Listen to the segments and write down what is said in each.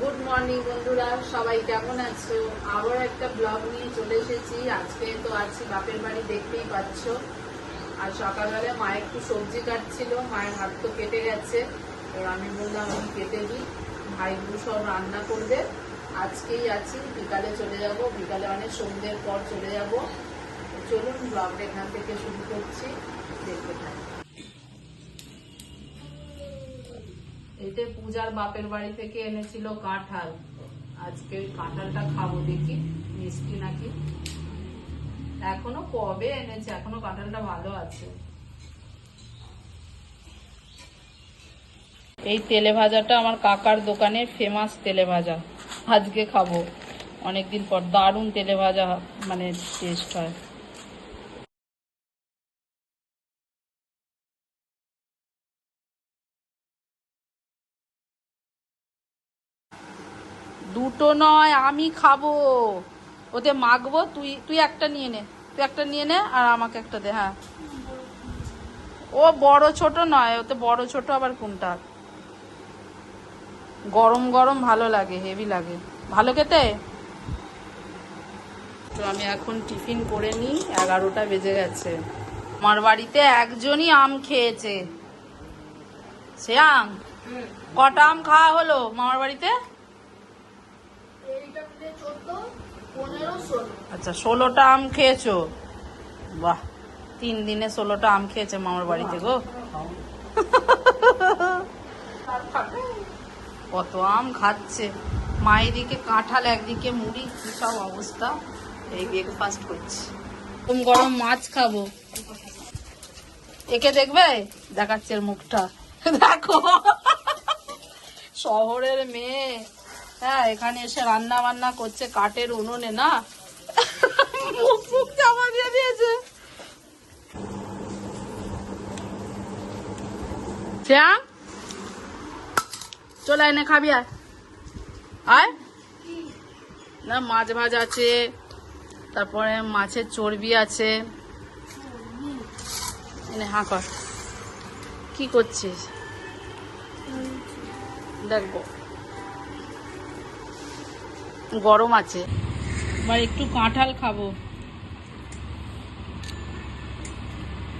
Good morning বন্ধুরা। সবাই কেমন আছো? আবার একটা ব্লগ নিয়ে চলে এসেছি। আজকে তো আছি বাপের বাড়ি, দেখতেই পাচ্ছ। আর সকালবেলা মা একটু সবজি কাটছিল, মায়ের হাত তো কেটে গেছে। এবার আমি বললাম, আমি কেটে দিই। ভাইগুলো সব রান্না করবে। আজকেই আছি। বিকালে চলে যাব। বিকালে অনেক সন্ধ্যের পর চলে যাব। চলুন ব্লগটা এখান থেকে শুরু করছি। দেখতে থাকি এতে পূজার বাপের বাড়ি থেকে এনেছিল কাঁঠাল। আজকে কাঁঠালটা খাব দেখি, মিষ্টি নাকি? এখনও কবে এনেছে? এখনও কাঁঠালটা ভালো আছে। এই তেলে ভাজাটা আমার কাকার দোকানের ফেমাস তেলে ভাজা। আজকে খাব। অনেকদিন পর দারুণ তেলে ভাজা মানে টেস্ট হয়। দুটো নয় আমি খাব। ওতে মাখবো তুই তুই একটা নিয়ে নে। তুই একটা নিয়ে নে আর আমাকে একটা দে হ্যাঁ। ও বড় ছোট নয় ওতে বড় ছোট আবার কোনটা? গরম গরম ভালো লাগে হেভি লাগে। ভালো খেতে? তো আমি এখন টিফিন করে নিই এগারোটা বেজে গেছে। আমার বাড়িতে একজনই আম খেয়েছে। সে আম? কটা আম খাওয়া হলো মামার বাড়িতে? আচ্ছা ষোলোটা আম খেয়েছো? বাহ, তিন দিনে ষোলোটা আম খেয়েছে মামার বাড়িতে গো। কত আম খাচ্ছে। মা এদিকে কাঁঠাল, একদিকে মুড়ি, কি সব অবস্থা। এই ব্রেকফাস্ট করছি। গরম গরম মাছ খাব। একে দেখবে? দেখাচ্ছে মুখটা। দেখো। শহরের মেয়ে। হ্যাঁ এখানে এসে রান্না বান্না করছে, কাঠের উনুনে, না? মুখ শ্যাম, চলে এনে খাবি আর আয়। না, মাছ ভাজ আছে, তারপরে মাছের চর্বি আছে। এনে, হাঁ, কর। কি করছিস? দেখব গরম আছে। এবার একটু কাঁঠাল খাব।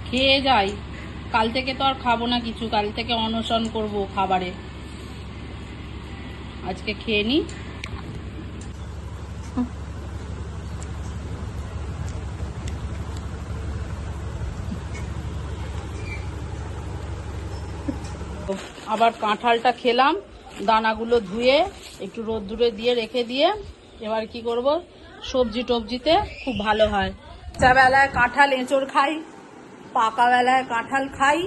খেয়ে যাই। কাল থেকে তো আর খাব না কিছু, কাল থেকে অনশন করব খাবারে। আজকে খেয়ে নি। আবার কাঁঠালটা খেলাম, দানাগুলো ধুয়ে, একটু রোদ্দুরে দিয়ে রেখে দিয়ে, এবার কি করব? সবজি টবজিতে খুব ভালো হয়। বেলায় কাঁঠাল এঁচড় খাই পাকা বেলায় কাঁঠাল খাই,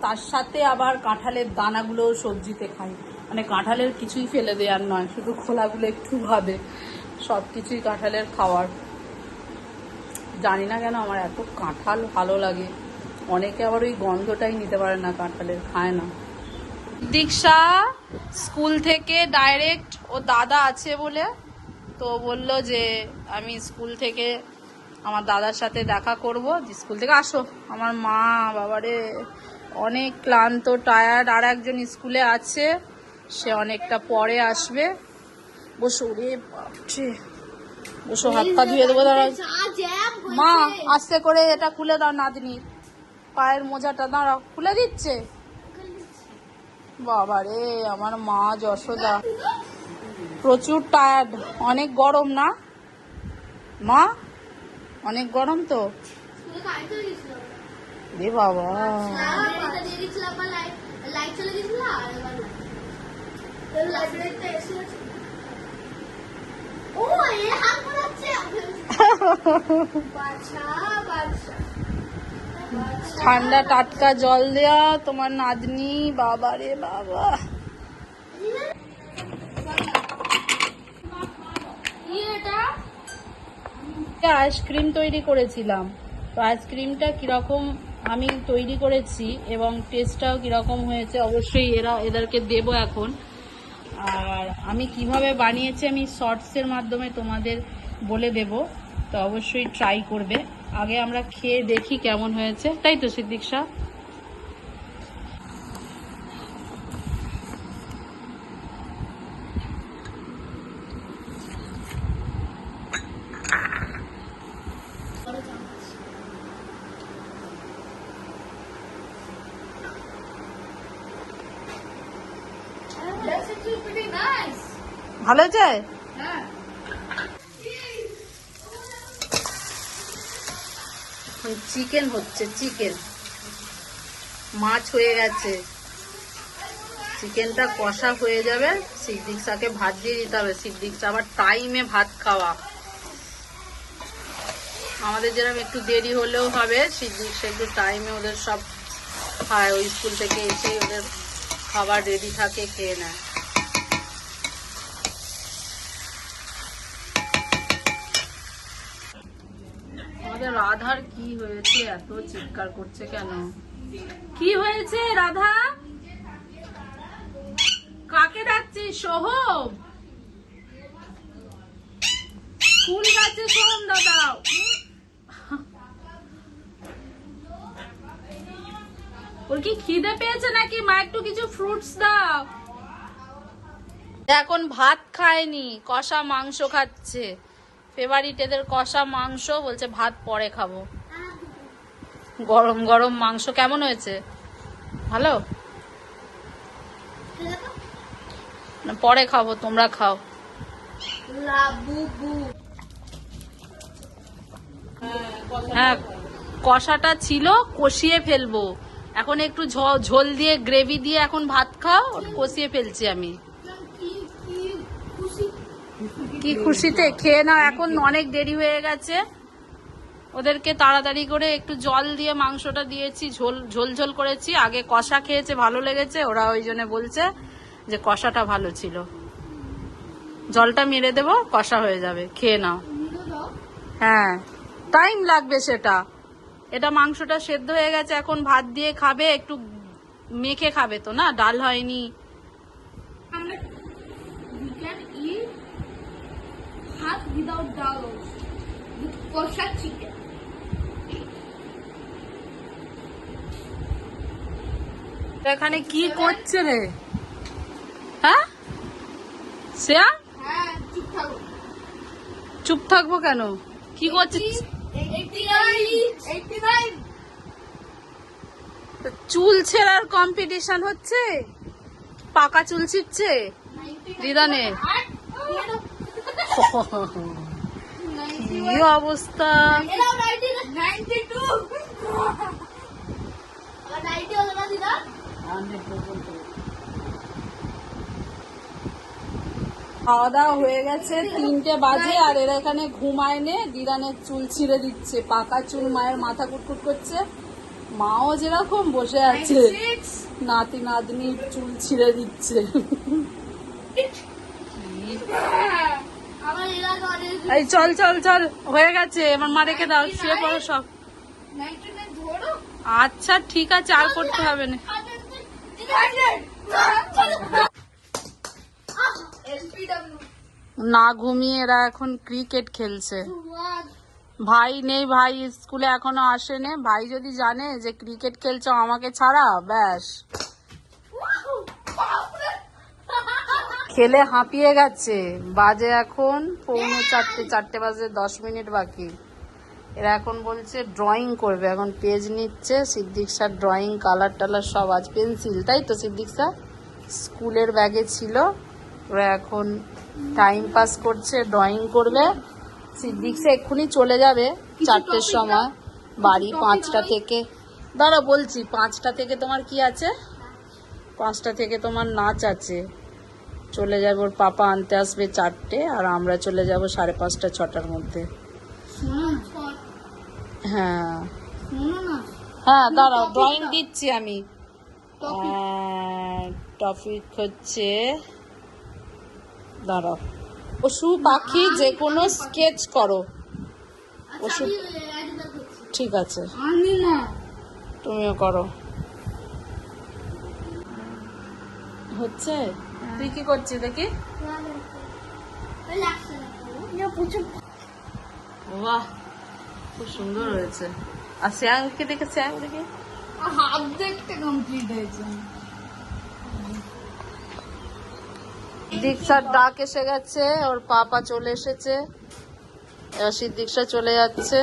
তার সাথে আবার কাঁঠালের দানাগুলো সবজিতে খাই। মানে কাঁঠালের কিছুই ফেলে দেওয়ার নয়, শুধু খোলাগুলো একটু ভাবে। সব কিছুই কাঁঠালের খাওয়ার। জানি না কেন আমার এত কাঁঠাল ভালো লাগে। অনেকে আবার ওই গন্ধটাই নিতে পারে না, কাঁঠালের খায় না। দীক্ষা স্কুল থেকে ডাইরেক্ট ও দাদা আছে বলে তো বলল যে, আমি স্কুল থেকে আমার দাদার সাথে দেখা করব। স্কুল থেকে আসো। আমার মা, বাবারে, অনেক ক্লান্ত টায়ার্ড আর একজন স্কুলে আছে। সে অনেকটা পরে আসবে। বসো রে বাপরে। বসো, হাত পা ধুয়ে দেবো দাঁড়া মা, আস্তে করে এটা খুলে দাও নাতনির পায়ের মোজাটা, দাঁড়াও। খুলে দিচ্ছে? বাবারে, আমার মা যশোদা। প্রচুর টায়ার্ড অনেক গরম না? মা, অনেক গরম তো? রে বাবা। ঠান্ডা টাটকা জল দেয়া, তোমার নাতনি বাবা রে বাবা। আইসক্রিম তৈরি করেছিলাম। তো আইসক্রিমটা কীরকম আমি তৈরি করেছি এবং টেস্টটাও কীরকম হয়েছে, অবশ্যই এরা, এদেরকে দেব এখন। আর আমি কীভাবে বানিয়েছি আমি শর্টসের মাধ্যমে তোমাদের বলে দেব, তো অবশ্যই ট্রাই করবে। আগে আমরা খেয়ে দেখি কেমন হয়েছে। তাই তো সিদ্দিক শাহ ভালো হয়েছে চিকেন হচ্ছে, চিকেন। মাছ হয়ে গেছে। চিকেনটা কষা হয়ে যাবে সিদ্দিকসাকে ভাত দিয়ে দিতে হবে। সিদ্দিক সিদ্দিকসা আবার টাইমে ভাত খাওয়া। আমাদের যেরকম একটু দেরি হলেও হবে, সিদ্দিক সিদ্দিকসা একটু টাইমে ওদের সব খায়। ওই স্কুল থেকে এসে ওদের খাবার রেডি থাকে, খেয়ে নেয়। রাধার কি হয়েছে? এত চিৎকার করছে কেন? কি হয়েছে রাধা? কাকে ডাকছিস সোহম? ফুল গাছে সোহম দাদা। ওর কি খিদে পেয়েছে নাকি? মা, একটু কিছু ফ্রুটস দাও। এখন ভাত খায়নি, কষা মাংস খাচ্ছে। ফেভারিট এদের কষা মাংস বলছে ভাত পরে খাব। গরম গরম মাংস কেমন হয়েছে? ভালো? পরে খাব তোমরা খাও. হ্যাঁ কষাটা ছিল কষিয়ে ফেলব। এখন একটু ঝোল দিয়ে গ্রেভি দিয়ে এখন ভাত খাও কষিয়ে ফেলছি আমি। কি খুশিতে? খেয়ে নাও, এখন অনেক দেরি হয়ে গেছে। ওদেরকে তাড়াতাড়ি করে একটু জল দিয়ে মাংসটা দিয়েছি, ঝোল ঝোল ঝোল করেছি। আগে কষা খেয়েছে, ভালো লেগেছে, ওরা ওই জন্য বলছে যে কষাটা ভালো ছিল। জলটা মেরে দেবো, কষা হয়ে যাবে, খেয়ে নাও। হ্যাঁ টাইম লাগবে সেটা। এটা মাংসটা সেদ্ধ হয়ে গেছে, এখন ভাত দিয়ে খাবে, একটু মেখে খাবে তো না? ডাল হয়নি। Without dal also. With kosher chicken. এখানে কি করছে রে? হ্যাঁ? শ্রেয়া? হ্যাঁ চুপ থাকব কেন? কি করছিস চুল ছেঁড়ার কম্পিটিশন হচ্ছে? পাকা চুল ছিটছে দিদানে কি অবস্থা? খাওয়া দাওয়া হয়ে গেছে, তিনটে বাজে আর এরা এখানে ঘুমায় নে, দিদানের চুল ছিঁড়ে দিচ্ছে, পাকা চুল, মায়ের মাথা কুটকুট করছে। মাও যেরকম বসে আছে, নাতি, নাতনির চুল ছিঁড়ে দিচ্ছে। এই চল চল চল। হয়ে গেছে, এবার মা রেখে দাও, শুয়ে পড়ো সব। আচ্ছা ঠিক আছে, আর করতে হবে না। না ঘুমিয়ে, এরা এখন ক্রিকেট খেলছে। ভাই নেই, ভাই স্কুলে এখনও আসেনি। ভাই যদি জানে যে ক্রিকেট খেলছো, আমাকে ছাড়া, ব্যাস। খেলে হাঁপিয়ে গেছে। বাজে এখন পৌনে চারটে চারটে বাজে দশ মিনিট বাকি। এরা এখন বলছে ড্রয়িং করবে। এখন পেজ নিচ্ছে। সিদ্দিক স্যার ড্রয়িং কালার টালার সব আজ পেন্সিল তাই তো সিদ্দিক স্যার? স্কুলের ব্যাগে ছিল। ওরা এখন টাইম পাস করছে ড্রয়িং করবে। সিদ্দিক স্যার এক্ষুনি চলে যাবে চারটের সময়। বাড়ি পাঁচটা থেকে। দাঁড়া বলছি পাঁচটা থেকে তোমার কি আছে? পাঁচটা থেকে তোমার নাচ আছে। চলে যাবে ওর পাপা আনতে আসবে চারটে আর আমরা চলে যাব সাড়ে পাঁচটা ছটার মধ্যে। হ্যাঁ। হ্যাঁ দাঁড়াও ড্রয়িং দিচ্ছি আমি। টপিক হচ্ছে দাঁড়াও। পশু পাখি যে কোনো স্কেচ করো। পশু ঠিক আছে। তুমিও করো। হচ্ছে? তুই কি করছিস দেখি? বাহ খুব সুন্দর হয়েছে। আর শ্যাংকে দেখে শ্যাং দেখি। দেখতে কমপ্লিট হয়েছে। দীক্ষার ডাক এসে গেছে ওর পাপা চলে এসেছে। এবার সিদ্দিকসা চলে যাচ্ছে।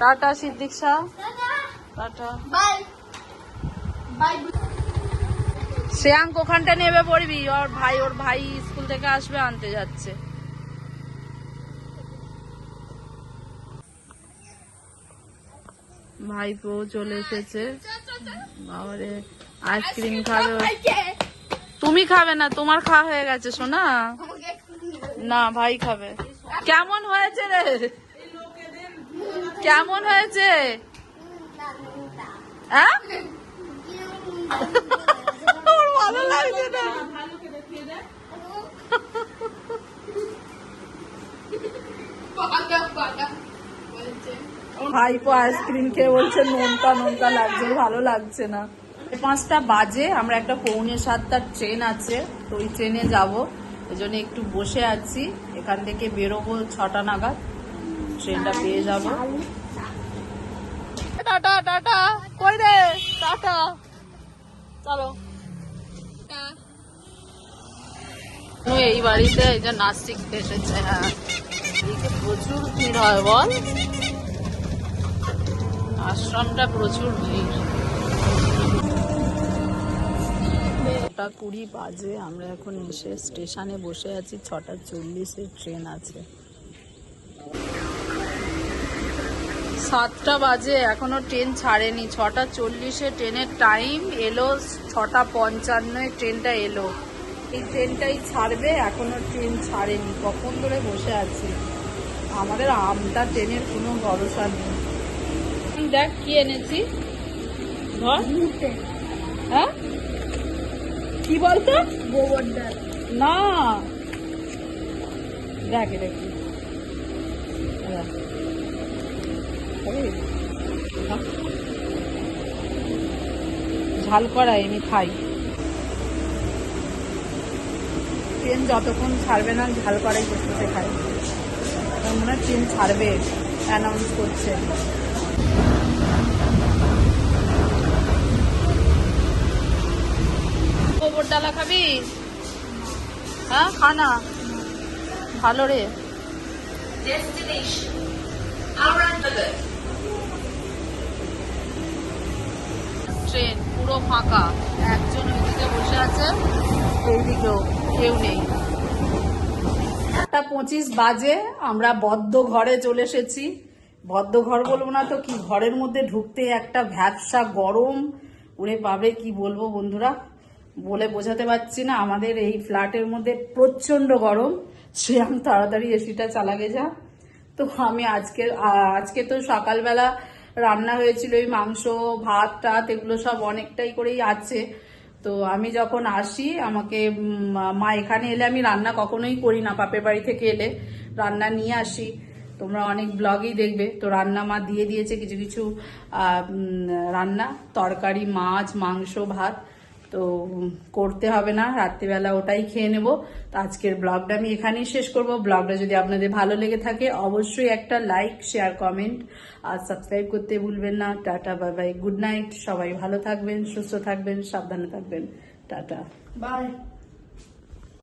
টাটা সিদ্দিকসা টাটা। বাই। বাই। শ্রেয়াঙ্ক ওখানটা নেবে পড়বি, ওর ভাই ওর ভাই স্কুল থেকে আসবে, আনতে যাচ্ছে। ভাইপো চলে এসেছে। বাবারে, আইসক্রিম খাবে। তুমি খাবে না, তোমার খাওয়া হয়ে গেছে একটু না, ভাই খাবে। কেমন হয়েছে রে? কেমন হয়েছে? হ্যাঁ? ভালো লাগছে না। ভাইপো আইসক্রিম খেয়ে বলছে নোনতা নোনতা লাগছে ভালো লাগছে না। পাঁচটা বাজে আমরা একটা পৌনে সাতটার ট্রেন আছে তো ওই ট্রেনে যাব। এই জন্য একটু বসে আছি। এখান থেকে বেরোবো ছটা নাগাদ ট্রেনটা পেয়ে যাব। Tata tata. কই রে? টাটা। চলো। এই বাড়িতে এই যে এসেছে হ্যাঁ। প্রচুর ভিড় হয়, বল। আশ্রমটা প্রচুর ভিড়। ছটা কুড়ি বাজে, আমরা এখন এসে স্টেশনে বসে আছি, ছটা চল্লিশে ট্রেন আছে। সাতটা বাজে, এখনও ট্রেন ছাড়েনি। ছটা চল্লিশে ট্রেনের টাইম এলো, ছটা পঞ্চান্নয় ট্রেনটা এলো। এই ট্রেনটাই ছাড়বে এখনও ট্রেন ছাড়েনি। কখন ধরে বসে আছি? আমাদের আমটা ট্রেনের কোনো ভরসা নেই। দেখ কি এনেছি। ধর। হ্যাঁ? কি বলতো? গোবর ডাল। না। দেখ এটা কি। দেখ। ঝাল করা আমি খাই। ট্রেন যতক্ষণ ছাড়বে না ঝাল করাই করতে খাই মনে হয় ট্রেন ছাড়বে অ্যানাউন্স করছে। গোবর ডালা খাবি? হ্যাঁ? খানা ভালো রে। ট্রেন পুরো ফাঁকা। একজন ওইদিকে বসে আছে। কেউ নেই। একটা পঁচিশ বাজে, আমরা বদ্ধ ঘরে চলে এসেছি। বদ্ধ ঘর বলব না তো, কি ঘরের মধ্যে ঢুকতে একটা ভ্যাবসা গরম। উড়ে পাবে কি বলব বন্ধুরা? বলে বোঝাতে পারছি না, আমাদের এই ফ্ল্যাটের মধ্যে প্রচণ্ড গরম। শ্রেয়াম তাড়াতাড়ি এসিটা চালাগে যা। তো আমি আজকে আজকে তো সকালবেলা রান্না হয়েছিল ওই মাংস, ভাত, টাত, এগুলো সব অনেকটাই করেই আছে। তো আমি যখন আসি, আমাকে মা এখানে এলে আমি রান্না কখনোই করি না পাপের বাড়ি থেকে এলে রান্না নিয়ে আসি। তোমরা অনেক ব্লগেই দেখবে। তো রান্না মা দিয়ে দিয়েছে কিছু কিছু রান্না। তরকারি, মাছ, মাংস, ভাত। তো করতে হবে না, রাত্রিবেলা ওটাই খেয়ে নেব। তো আজকের ব্লগটা আমি এখানেই শেষ করব। ব্লগটা যদি আপনাদের ভালো লেগে থাকে, অবশ্যই একটা লাইক, শেয়ার, কমেন্ট আর সাবস্ক্রাইব করতে ভুলবেন না। Tata, bye bye, good night. সবাই ভালো থাকবেন, সুস্থ থাকবেন, সাবধানে থাকবেন। টাটা। বাই।